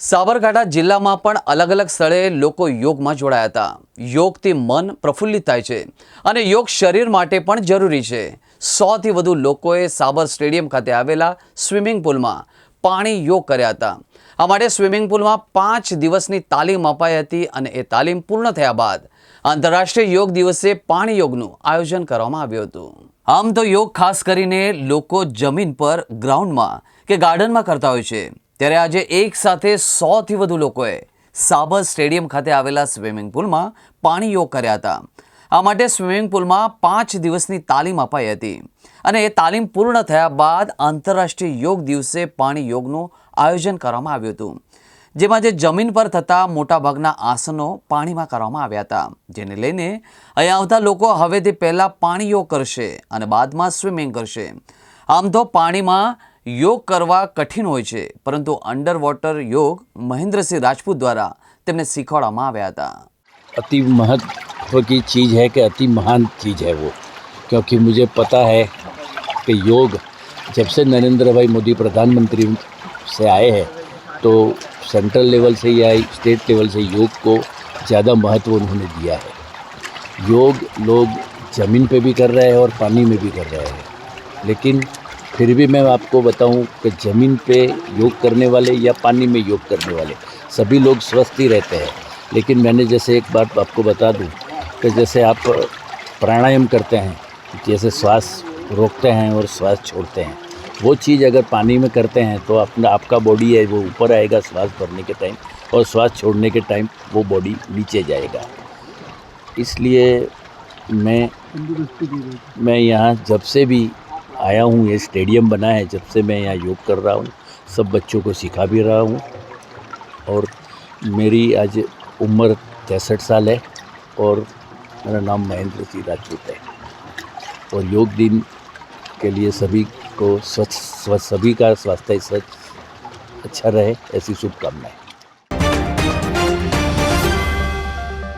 સાબરકાંઠા જિલ્લામાં પણ અલગ અલગ સ્થળે લોકો યોગમાં જોડાયા હતા. યોગથી મન પ્રફુલ્લિત થાય છે અને યોગ શરીર માટે પણ જરૂરી છે. સોથી વધુ લોકોએ સાબર સ્ટેડિયમ ખાતે આવેલા સ્વિમિંગ પુલમાં પાણી યોગ કર્યા હતા. આ માટે સ્વિમિંગ પુલમાં પાંચ દિવસની તાલીમ અપાઈ હતી અને એ તાલીમ પૂર્ણ થયા બાદ આંતરરાષ્ટ્રીય યોગ દિવસે પાણી યોગનું આયોજન કરવામાં આવ્યું હતું. આમ તો યોગ ખાસ કરીને લોકો જમીન પર, ગ્રાઉન્ડમાં કે ગાર્ડનમાં કરતા હોય છે. ત્યારે આજે એક સાથે સોથી વધુ લોકોએ સાબર સ્ટેડિયમ ખાતે આવેલા સ્વિમિંગ પુલમાં પાણી યોગ કર્યા હતા. આ માટે સ્વિમિંગ પુલમાં પાંચ દિવસની તાલીમ અપાઈ હતી અને એ તાલીમ પૂર્ણ થયા બાદ આંતરરાષ્ટ્રીય યોગ દિવસે પાણી યોગનું આયોજન કરવામાં આવ્યું હતું. જેમાં જે જમીન પર થતા મોટાભાગના આસનો પાણીમાં કરવામાં આવ્યા હતા. જેને લઈને અહીંયા આવતા લોકો હવેથી પહેલાં પાણી યોગ કરશે અને બાદમાં સ્વિમિંગ કરશે. આમ તો પાણીમાં યોગ કરવા કઠિન હોય છે પરંતુ અંડર વોટર યોગ મહેન્દ્રસિંહ રાજપૂત દ્વારા તેમને શીખવાડવામાં આવ્યા હતા अति महत्व की चीज़ है कि अति महान चीज़ है वो क्योंकि मुझे पता है कि योग जब से नरेंद्र भाई मोदी प्रधानमंत्री से आए हैं तो सेंट्रल लेवल से या स्टेट लेवल से योग को ज़्यादा महत्व उन्होंने दिया है योग लोग ज़मीन पे भी कर रहे हैं और पानी में भी कर रहे हैं लेकिन फिर भी मैं आपको बताऊँ कि ज़मीन पे योग करने वाले या पानी में योग करने वाले, सभी लोग स्वस्थ ही रहते हैं। लेकिन मैंने जैसे एक बात आपको बता दूँ कि जैसे आप प्राणायाम करते हैं, जैसे श्वास रोकते हैं और श्वास छोड़ते हैं, वो चीज़ अगर पानी में करते हैं तो अपना, आपका बॉडी है, वो ऊपर आएगा श्वास भरने के टाइम और श्वास छोड़ने के टाइम वो बॉडी नीचे जाएगा। इसलिए मैं मैं यहाँ जब से भी आया हूँ, ये स्टेडियम बना है, जब से मैं यहाँ योग कर रहा हूँ, सब बच्चों को सिखा भी रहा हूँ। और मेरी आज उम्र तिरसठ साल है और मेरा नाम महेंद्र सिंह राजपूत है। और योग दिन के लिए सभी को स्वच्छ सभी का स्वास्थ्य स्वच्छ अच्छा रहे, ऐसी शुभकामनाएँ।